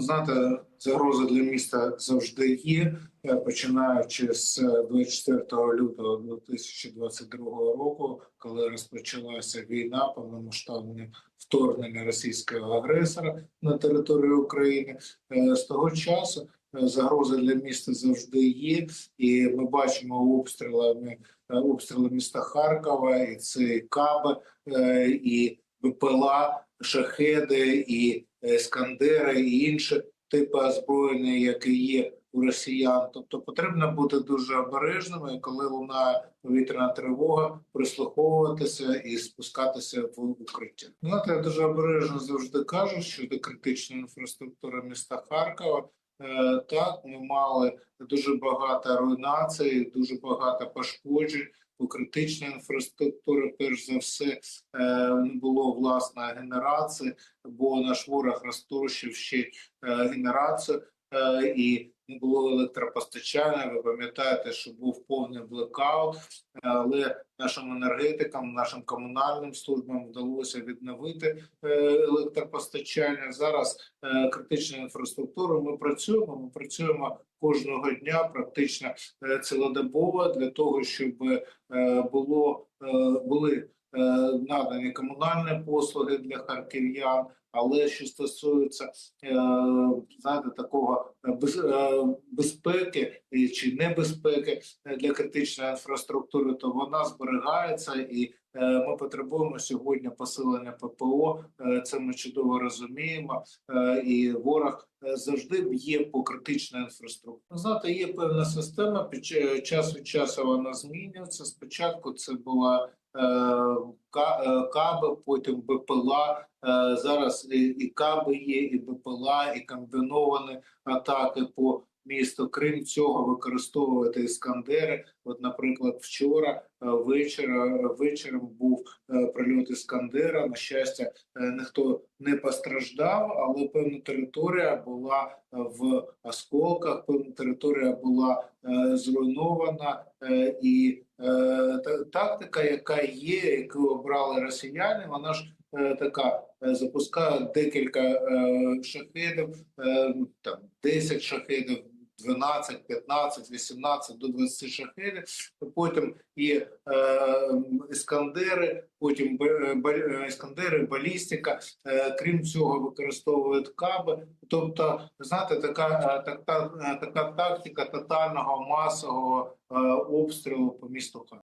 Ну, знаєте, загроза для міста завжди є, е, починаючи з 24 лютого 2022 року, коли розпочалася війна, повномасштабне вторгнення російського агресора на територію України. Е, З того часу е, загроза для міста завжди є, і ми бачимо обстрілами е, обстріли міста Харкова, і це і Каби, е, і БПЛА, шахеди, і Іскандери, і інші типи озброєння, які є у росіян. Тобто потрібно бути дуже обережними, коли лунає повітряна тривога, прислуховуватися і спускатися в укриття. Ну я дуже обережно завжди кажу, щодо критичної інфраструктури міста Харкова. Е, Так, ми мали дуже багато руйнацій, дуже багато пошкоджень по критичній інфраструктурі. Перш за все, е, не було власної генерації, бо наш ворог розтрощив ще е, генерацію і було електропостачання. Ви пам'ятаєте, що був повний блекаут, але нашим енергетикам, нашим комунальним службам вдалося відновити е, електропостачання. Зараз е, критична інфраструктура. Ми працюємо. Ми працюємо кожного дня, практично е, цілодобово, для того, щоб було були е, надані комунальні послуги для харків'ян. Але що стосується е, знаєте, такого е, без, е, безпеки чи небезпеки е, для критичної інфраструктури, то вона зберігається, і е, ми потребуємо сьогодні посилення ППО. Е, це ми чудово розуміємо, е, і ворог е, завжди б'є по критичній інфраструктурі. Знаєте, є певна система. Час від часу вона змінюється. Спочатку це була е, е, каби, потім БПЛА. Е, Зараз і каби є, і БПЛА, і комбіновані атаки по місту. Крім цього, використовувати іскандери. От, наприклад, вчора е, вечора вечором був е, прильот іскандера. На щастя, е, ніхто не постраждав, але певна територія була в осколках, певна територія була зруйнована, і та- тактика, яка є, яку обрали росіяни, вона ж така е, запускає декілька е, шахедів, е, там 10 шахедів. 12, 15, 18 до 20 шахедів, потім є е, іскандери, потім е, іскандери, балістика. Е, крім цього, використовують каби. Тобто, знаєте, така, е, така, е, така тактика тотального масового е, обстрілу по місту.